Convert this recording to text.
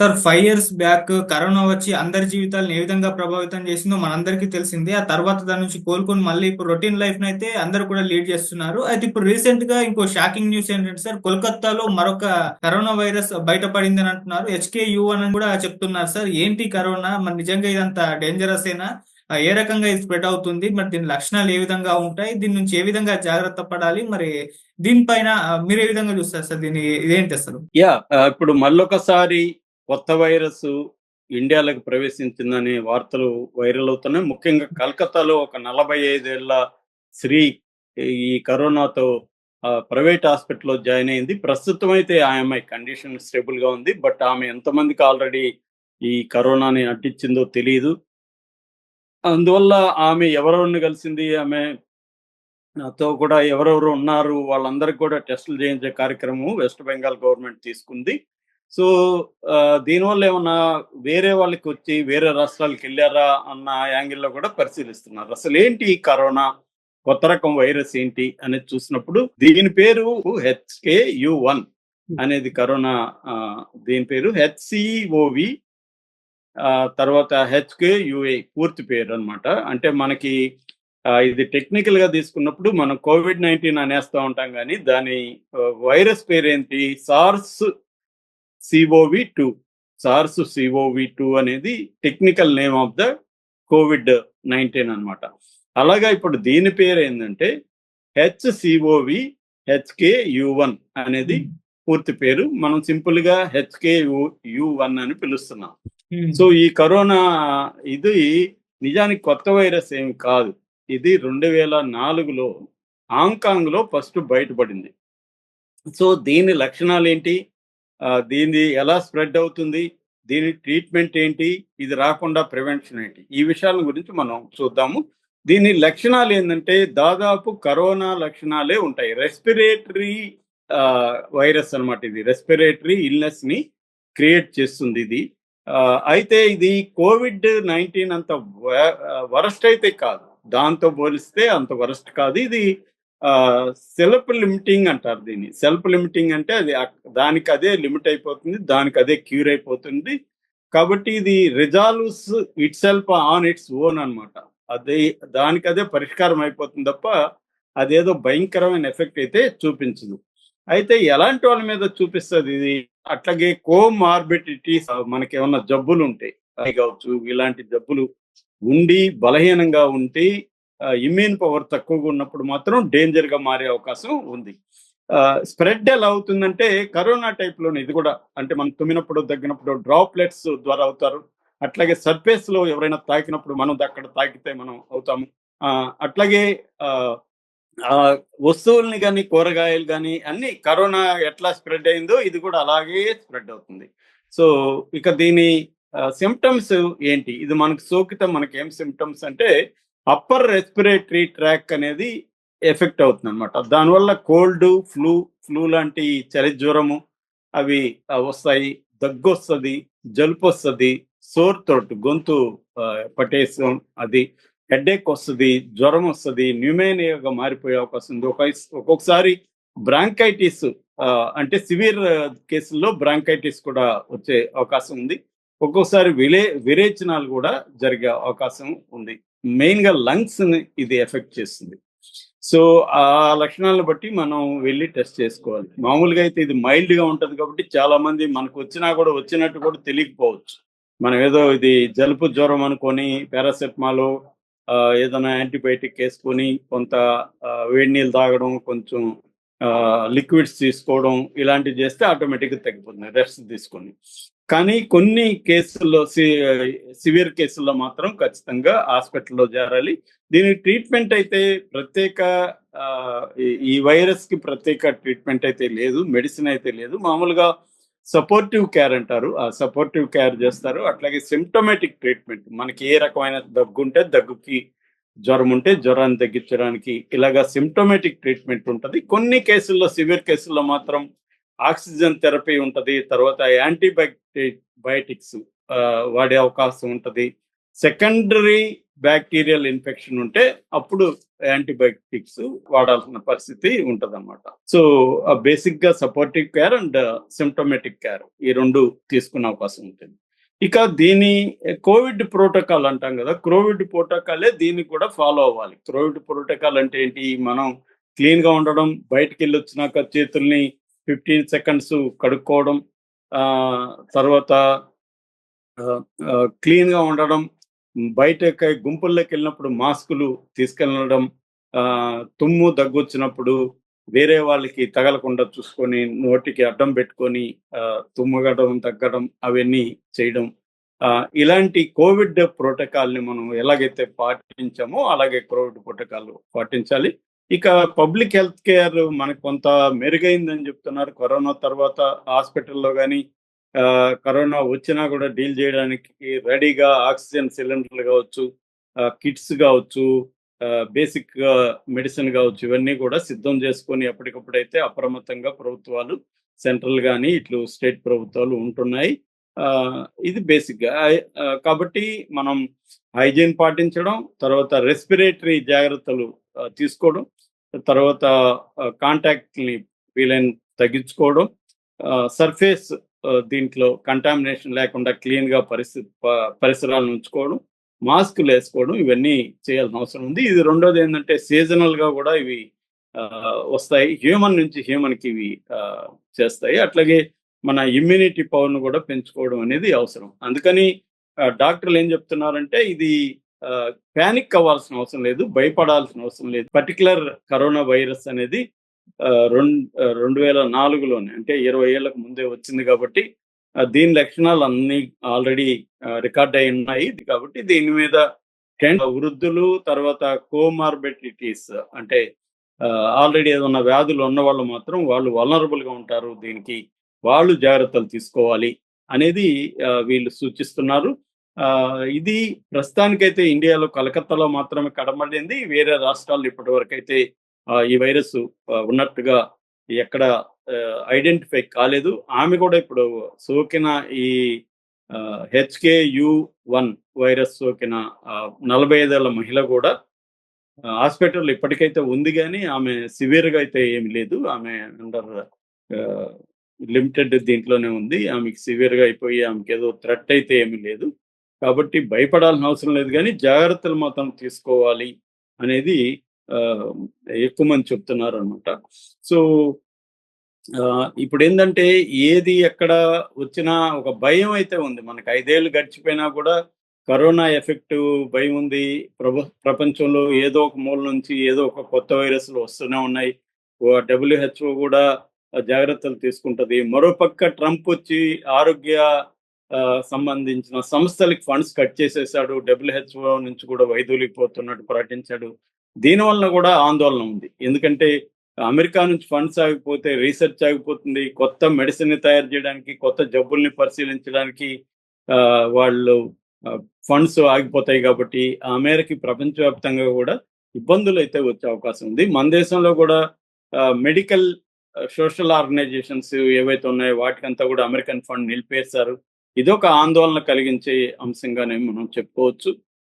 Sir five years back corona వచ్చి అందరి జీవితాలను ఏ విధంగా ప్రభావితం చేసిందో మనందరికీ తెలిసిందే. ఆ తర్వాత దాని నుంచి కోలుకొని మళ్ళీ ఇప్పుడు రొటీన్ లైఫ్ అయితే అందరూ కూడా లీడ్ చేస్తున్నారు. అయితే ఇప్పుడు రీసెంట్గా ఇంకో షాకింగ్ న్యూస్ ఏంటంటే సార్ కోల్కతాలో మరొక కరోనా వైరస్ బయటపడింది అని అంటున్నారు. హెచ్కే యూ అని కూడా చెప్తున్నారు సార్. ఏంటి కరోనా? మరి నిజంగా ఇదంతా డేంజరస్ ఏనా? ఏ రకంగా ఇది స్ప్రెడ్ అవుతుంది? మరి దీని లక్షణాలు ఏ విధంగా ఉంటాయి? దీని నుంచి ఏ విధంగా జాగ్రత్త పడాలి? మరి దీనిపైన మీరు ఏ విధంగా చూస్తారు సార్ దీని ఇదేంటి అసలు? యా ఇప్పుడు మళ్ళొకసారి కొత్త వైరస్ ఇండియాలోకి ప్రవేశించిందనే వార్తలు వైరల్ అవుతున్నాయి. ముఖ్యంగా కలకత్తాలో ఒక నలభై ఐదేళ్ళ స్త్రీ ఈ కరోనాతో ప్రైవేట్ హాస్పిటల్లో జాయిన్ అయింది. ప్రస్తుతం అయితే ఆమె కండిషన్ స్టేబుల్గా ఉంది. బట్ ఆమె ఎంతమందికి ఆల్రెడీ ఈ కరోనాని అడ్డించిందో తెలియదు అందువల్ల ఆమె ఎవరెవరిని కలిసింది? ఆమె నాతో కూడా ఎవరెవరు ఉన్నారు? వాళ్ళందరికీ కూడా టెస్టులు చేయించే కార్యక్రమం వెస్ట్ బెంగాల్ గవర్నమెంట్ తీసుకుంది. సో ఆ, దీనివల్ల ఏమన్నా వేరే వాళ్ళకి వచ్చి వేరే రాష్ట్రాలకు వెళ్ళారా అన్న యాంగిల్లో కూడా పరిశీలిస్తున్నారు. అసలు ఏంటి కరోనా? కొత్త రకం వైరస్ ఏంటి అనేది చూసినప్పుడు దీని పేరు హెచ్కే యు వన్ అనేది కరోనా దీని పేరు హెచ్సిఓవి తర్వాత హెచ్కే యుఏ పూర్తి పేరు అన్నమాట. అంటే మనకి ఇది టెక్నికల్గా తీసుకున్నప్పుడు మనం కోవిడ్ నైన్టీన్ అనేస్తూ ఉంటాం కానీ దాని వైరస్ పేరు ఏంటి SARS CoV two SARS CoV two అనేది technical name of the COVID nineteen అన్నమాట. అలాగా ఇప్పుడు దీని పేరు ఏంటంటే హెచ్సిఓవి హెచ్కే యు వన్ అనేది పూర్తి పేరు. మనం సింపుల్గా హెచ్కే యు వన్ అని పిలుస్తున్నాం. సో ఈ కరోనా ఇది నిజానికి కొత్త వైరస్ ఏమి కాదు. ఇది రెండు వేల నాలుగులో హాంకాంగ్లో ఫస్ట్ బయటపడింది. సో దీని లక్షణాలు ఏంటి దీన్ని దీని ఎలా స్ప్రెడ్ అవుతుంది? దీని ట్రీట్మెంట్ ఏంటి? ఇది రాకుండా ప్రివెన్షన్ ఏంటి? ఈ విషయాల గురించి మనం చూద్దాము. దీని లక్షణాలు ఏంటంటే దాదాపు కరోనా లక్షణాలే ఉంటాయి. రెస్పిరేటరీ వైరస్ అన్నమాట ఇది. రెస్పిరేటరీ ఇల్నెస్ని క్రియేట్ చేస్తుంది ఇది. ఆ, అయితే ఇది కోవిడ్ నైన్టీన్ అంత వరస్ట్ అయితే కాదు. దాంతో పోలిస్తే అంత వరస్ట్ కాదు. ఇది సెల్ఫ్ లిమిటింగ్ అంటారు దీన్ని. సెల్ఫ్ లిమిటింగ్ అంటే అది దానికి అదే లిమిట్ అయిపోతుంది దానికి అదే క్యూర్ అయిపోతుంది. కాబట్టి ఇది resolves itself on its own అన్నమాట. అదే దానికి అదే పరిష్కారం అయిపోతుంది తప్ప అదేదో భయంకరమైన ఎఫెక్ట్ అయితే చూపించదు. అయితే ఎలాంటి వాళ్ళ మీద చూపిస్తుంది ఇది? అట్లాగే కోమార్బిడిటీస్ మనకి ఏమన్నా జబ్బులు ఉంటాయి అది కావచ్చు ఇలాంటి జబ్బులు ఉండి బలహీనంగా ఉండి ఇమ్యూన్ పవర్ తక్కువగా ఉన్నప్పుడు మాత్రం డేంజర్గా మారే అవకాశం ఉంది. స్ప్రెడ్ ఎలా అవుతుందంటే కరోనా టైప్లోనే ఇది కూడా అంటే మనం తుమ్మినప్పుడు దగ్గినప్పుడు డ్రాప్లెట్స్ ద్వారా అవుతారు. అట్లాగే సర్ఫేస్లో ఎవరైనా తాకినప్పుడు మనం అక్కడ తాకితే మనం అవుతాము. ఆ, అట్లాగే ఆ, వస్తువుల్ని కానీ కూరగాయలు కానీ అన్ని కరోనా ఎట్లా స్ప్రెడ్ అయిందో ఇది కూడా అలాగే స్ప్రెడ్ అవుతుంది. సో ఇక దీని సిమ్టమ్స్ ఏంటి? ఇది మనకు సోకితే మనకి ఏం సిమ్టమ్స్ అంటే అప్పర్ రెస్పిరేటరీ ట్రాక్ అనేది ఎఫెక్ట్ అవుతుంది అనమాట దానివల్ల కోల్డ్ ఫ్లూ ఫ్లూ లాంటి చలి జ్వరము అవి వస్తాయి. దగ్గు వస్తుంది జలుపు వస్తుంది సోర్ థ్రోట్ గొంతు ఆ, పట్టేసం అది హెడేక్ వస్తుంది జ్వరం వస్తుంది న్యూమేనియాగా మారిపోయే అవకాశం ఉంది. ఒక ఒక్కొక్కసారి బ్రాంకైటిస్ అంటే సివియర్ కేసుల్లో బ్రాంకైటిస్ కూడా వచ్చే అవకాశం ఉంది. ఒక్కొక్కసారి విలే విరేచనాలు కూడా జరిగే అవకాశం ఉంది. మెయిన్గా లంగ్స్ని ఇది ఎఫెక్ట్ చేస్తుంది. సో ఆ లక్షణాలను బట్టి మనం వెళ్ళి టెస్ట్ చేసుకోవాలి. మామూలుగా అయితే ఇది మైల్డ్గా కాబట్టి చాలా మంది మనకు వచ్చినా కూడా వచ్చినట్టు కూడా తెలియకపోవచ్చు. మనం ఏదో ఇది జలుబు జ్వరం అనుకొని పారాసెటమాల్ ఏదైనా యాంటీబయాటిక్ వేసుకొని కొంత వేడి నీళ్ళు తాగడం కొంచెం లిక్విడ్స్ తీసుకోవడం ఇలాంటివి చేస్తే ఆటోమేటిక్గా తగ్గిపోతుంది రెస్ట్ తీసుకొని. కానీ కొన్ని కేసుల్లో సివియర్ కేసుల్లో మాత్రం ఖచ్చితంగా హాస్పిటల్లో చేరాలి. దీని ట్రీట్మెంట్ అయితే ప్రత్యేక ఆ, ఈ- వైరస్కి ప్రత్యేక ట్రీట్మెంట్ అయితే లేదు మెడిసిన్ అయితే లేదు. మామూలుగా సపోర్టివ్ కేర్ అంటారు. ఆ సపోర్టివ్ కేర్ చేస్తారు. అట్లాగే సిమ్టోమేటిక్ ట్రీట్మెంట్. మనకి ఏ రకమైన దగ్గు ఉంటే దగ్గుకి జ్వరం ఉంటే జ్వరాన్ని తగ్గించడానికి ఇలాగా సిమ్టోమేటిక్ ట్రీట్మెంట్ ఉంటుంది. కొన్ని కేసుల్లో సివియర్ కేసుల్లో మాత్రం ఆక్సిజన్ థెరపీ ఉంటుంది తర్వాత యాంటీబయాటిక్ బయోటిక్స్ వాడే అవకాశం ఉంటుంది. సెకండరీ బ్యాక్టీరియల్ ఇన్ఫెక్షన్ ఉంటే అప్పుడు యాంటీబయాటిక్స్ వాడాల్సిన పరిస్థితి ఉంటదన్నమాట. సో బేసిక్గా supportive care and symptomatic care ఈ రెండు తీసుకునే అవకాశం ఉంటుంది. ఇక దీని కోవిడ్ ప్రోటోకాల్ అంటాం కదా కోవిడ్ ప్రోటోకాలే దీన్ని కూడా ఫాలో అవ్వాలి. కోవిడ్ ప్రోటోకాల్ అంటే ఏంటి? మనం క్లీన్గా ఉండడం బయటికి వెళ్ళి వచ్చినాక చేతుల్ని ఫిఫ్టీన్ సెకండ్స్ కడుక్కోవడం ఆ తర్వాత క్లీన్గా ఉండడం బయట గుంపుల్లోకి వెళ్ళినప్పుడు మాస్కులు తీసుకెళ్ళడం ఆ తుమ్ము దగ్గు వచ్చినప్పుడు వేరే వాళ్ళకి తగలకుండా చూసుకొని నోటికి అడ్డం పెట్టుకొని తుమ్మగడం తగ్గడం అవన్నీ చేయడం. ఆ, ఇలాంటి కోవిడ్ ప్రోటోకాల్ని మనం ఎలాగైతే పాటించామో అలాగే కోవిడ్ ప్రోటోకాల్ పాటించాలి. ఇక పబ్లిక్ హెల్త్ కేర్ మనకు కొంత మెరుగైందని చెప్తున్నారు. కరోనా తర్వాత హాస్పిటల్లో కానీ కరోనా వచ్చినా కూడా డీల్ చేయడానికి రెడీగా ఆక్సిజన్ సిలిండర్లు కావచ్చు కిట్స్ కావచ్చు బేసిక్ మెడిసిన్ కావచ్చు ఇవన్నీ కూడా సిద్ధం చేసుకొని ఎప్పటికప్పుడైతే అప్రమత్తంగా ప్రభుత్వాలు సెంట్రల్ కానీ ఇట్లు స్టేట్ ప్రభుత్వాలు ఉంటున్నాయి. ఇది బేసిక్గా. కాబట్టి మనం హైజీన్ పాటించడం తర్వాత రెస్పిరేటరీ జాగ్రత్తలు తీసుకోవడం తర్వాత కాంటాక్ట్ని వీలైన తగ్గించుకోవడం సర్ఫేస్ దీంట్లో కంటామినేషన్ లేకుండా క్లీన్గా పరిస్థితి పరిసరాలను ఉంచుకోవడం మాస్కులు వేసుకోవడం ఇవన్నీ చేయాల్సిన అవసరం ఉంది. ఇది రెండోది ఏంటంటే సీజనల్గా కూడా ఇవి ఆ, వస్తాయి. హ్యూమన్ నుంచి హ్యూమన్కి ఇవి చేస్తాయి. అట్లాగే మన ఇమ్యూనిటీ పవర్ను కూడా పెంచుకోవడం అనేది అవసరం. అందుకని డాక్టర్లు ఏం చెప్తున్నారంటే ఇది ప్యానిక్ అవ్వాల్సిన అవసరం లేదు భయపడాల్సిన అవసరం లేదు. పర్టికులర్ కరోనా వైరస్ అనేది రెండు రెండు వేల నాలుగులోనే అంటే ఇరవై ఏళ్ళకు ముందే వచ్చింది కాబట్టి దీని లక్షణాలు అన్ని ఆల్రెడీ రికార్డ్ అయి ఉన్నాయి. కాబట్టి దీని మీద వృద్ధులు తర్వాత కోమార్బిడిటీస్ అంటే ఆల్రెడీ ఏదన్నా వ్యాధులు ఉన్న వాళ్ళు మాత్రం వాళ్ళు వలనరబుల్గా ఉంటారు దీనికి. వాళ్ళు జాగ్రత్తలు తీసుకోవాలి అనేది వీళ్ళు సూచిస్తున్నారు. ఆ, ఇది ప్రస్తుతానికైతే ఇండియాలో కలకత్తాలో మాత్రమే కడమడింది వేరే రాష్ట్రాల్లో ఇప్పటి వరకు అయితే ఈ వైరస్ ఉన్నట్టుగా ఎక్కడ ఐడెంటిఫై కాలేదు. ఆమె కూడా ఇప్పుడు సోకిన ఈ హెచ్కే యు వన్ వైరస్ సోకిన ఆ, నలభై ఐదేళ్ళ మహిళ కూడా హాస్పిటల్ ఇప్పటికైతే ఉంది కానీ ఆమె సివియర్గా అయితే ఏమి లేదు. ఆమె అండర్ లిమిటెడ్ దీంట్లోనే ఉంది. ఆమెకి సివియర్గా అయిపోయి ఆమెకి ఏదో థ్రెట్ అయితే ఏమీ లేదు. కాబట్టి భయపడాల్సిన అవసరం లేదు కానీ జాగ్రత్తలు మాత్రం తీసుకోవాలి అనేది ఆ, ఎక్కువ మంది చెప్తున్నారు అనమాట సో ఆ, ఇప్పుడు ఏంటంటే ఏది ఎక్కడ వచ్చినా ఒక భయం అయితే ఉంది. మనకి ఐదేళ్ళు గడిచిపోయినా కూడా కరోనా ఎఫెక్ట్ భయం ఉంది. ప్రపంచంలో ఏదో ఒక మూల నుంచి ఏదో ఒక కొత్త వైరస్లు వస్తూనే ఉన్నాయి. డబ్ల్యూహెచ్ఓ కూడా జాగ్రత్తలు తీసుకుంటది. మరోపక్క ట్రంప్ వచ్చి ఆరోగ్య ఆ, సంబంధించిన సంస్థలకి ఫండ్స్ కట్ చేసేసాడు. డబ్ల్యూహెచ్ఓ నుంచి కూడా వైదొలిగిపోతున్నట్టు ప్రకటించాడు. దీనివల్ల కూడా ఆందోళన ఉంది. ఎందుకంటే అమెరికా నుంచి ఫండ్స్ ఆగిపోతే రీసెర్చ్ ఆగిపోతుంది. కొత్త మెడిసిన్ తయారు చేయడానికి కొత్త జబ్బుల్ని పరిశీలించడానికి ఆ, వాళ్ళు ఫండ్స్ ఆగిపోతాయి కాబట్టి ఆ మేరకి ప్రపంచవ్యాప్తంగా కూడా ఇబ్బందులు అయితే వచ్చే అవకాశం ఉంది. మన దేశంలో కూడా మెడికల్ సోషల్ ఆర్గనైజేషన్స్ ఏవైతే ఉన్నాయో వాటికంతా కూడా అమెరికన్ ఫండ్ నిలిపేశారు. ఇదొక ఆందోళన కలిగించే అంశంగానే మనం చెప్పుకోవచ్చు.